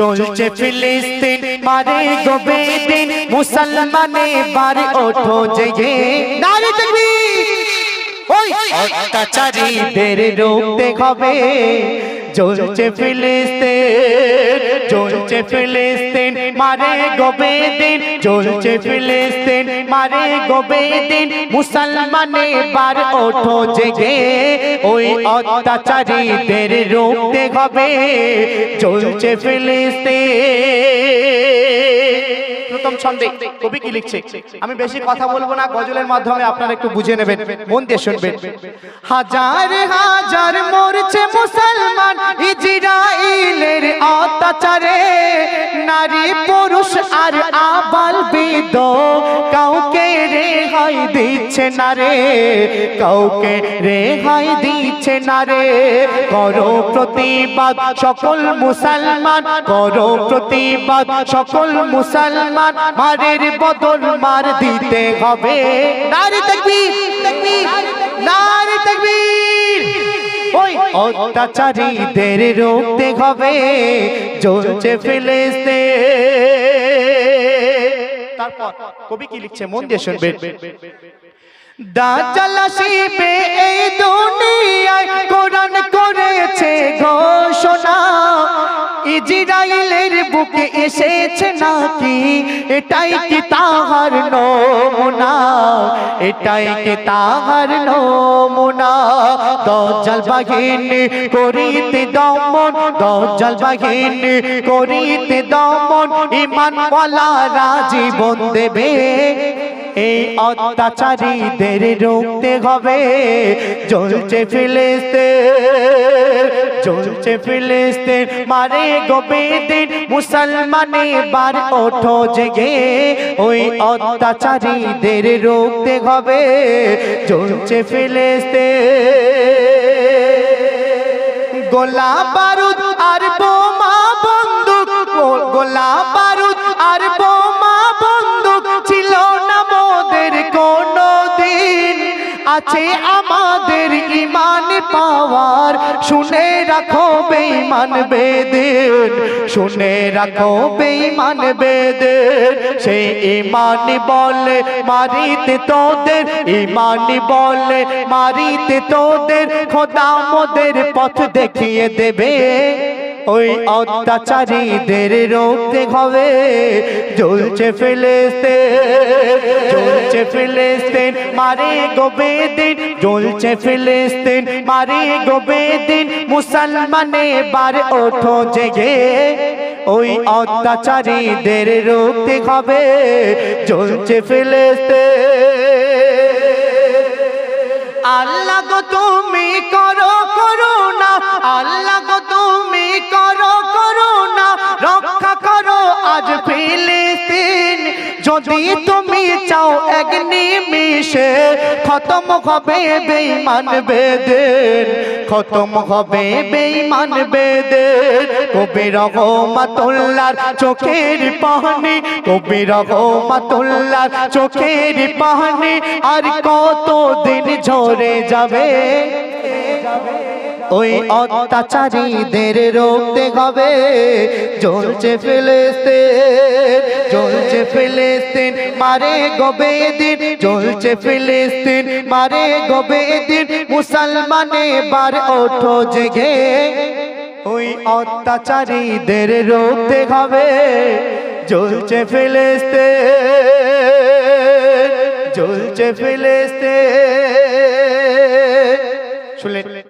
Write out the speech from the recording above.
চলছে ফিলিস্তিন মারে গোবে দিন মুসলমানে বারে ওঠো জেগে নারে তাকবীর ওই অত্যাচারীদের রুখতে হবে চলছে ফিলিস্তিন জ্বলছে ফিলিস্তিন, মারে গোবে দিন জ্বলছে ফিলিস্তিন, মারে গোবে দিন মুসলমানে বার ওঠো জেগে, ওই অত্যাচারীদের রুখতে হবে। জ্বলছে ফিলিস্তিন ছন্দে কবি কি লিখছে? আমি বেশি কথা বলব না, গজলের মাধ্যমে আপনারা একটু বুঝে নেবেন, মন দিয়ে শুনবেন। হাজার হাজার মরছে মুসলমান, ইজরাইলের অত্যাচারে। নারী, পুরুষ আর আবাল বিদ কাউকে রেহাই দিচ্ছে না রে? কাউকে রেহাই দিচ্ছে না রে? করো প্রতিবাদ সকল মুসলমান, করো প্রতিবাদ সকল মুসলমান। মারের বদল মার দিতে হবে। নারী তাকবীর নারী তাকবীর। ওই অত্যাচারীদের রুখতে হবে। চলছে ফিলিস্তিন তারপর কবি কি লিখছে? মন দিয়ে শুনবেন দাজ্জাল আসিবে এই দুনিয়ায় কোরআন এটাই কি তাহার নমুনা? এটাই কি তাহার নমুনা? দজ্জাল বাহিনী করিতে দমন দজ্জাল বাহিনী করিতে দমন ইমান বলা জীবন দেবে। এই অত্যাচারীদের রুখতে হবে। চলছে ফিলিস্তিন চলছে ফিলিস্তিন। মারে গোবেদিন মুসলমানে বার ওঠো জেগে। ওই অত্যাচারীদের রুখতে হবে। চলছে ফিলিস্তিন। গোলা বারুদ আছে আমাদের ইমান পাওয়ার। শুনে রাখো বেঈমান বেদিন শুনে রাখো বেঈমান বেদিন সেই ইমান বলে মারিতে তোদের। ইমান বলে মারিতে তোদের। খোদা মোদের পথ দেখিয়ে দেবে। ওই অত্যাচারীদের রোখতে হবে জ্বলছে ফিলিস্তিন জ্বলছে ফিলিস্তিন, মারে গোবেদিন। জ্বলছে ফিলিস্তিন, মারে গোবেদিন, মুসলমানে বার ওঠো জেগে। ওই অত্যাচারীদের রোখতে হবে জ্বলছে ফিলিস্তিন। আল্লাহ তুমি করো আজ ফিলিস্তিন, যদি তুমি চাও এক নিমিষে খতম হবে বেঈমান বেদের খতম হবে বেঈমান বেদের কবি রহমাতুল্লাহর চোখের পানি, কবি রহমাতুল্লাহর চোখের পানি, আর কত দিন ঝরে যাবে? ওই অত্যাচারীদের রোখতে হবে। চলছে ফিলিস্তিন চলছে ফিলিস্তিন, মারে গবে দিন চলছে ফিলিস্তিন, মারে গবে দিন মুসলমানে বার ওঠো জেগে। ওই অত্যাচারীদের রোখতে হবে। চলছে ফিলিস্তিন চলছে ফিলিস্তিন। শুনলেন?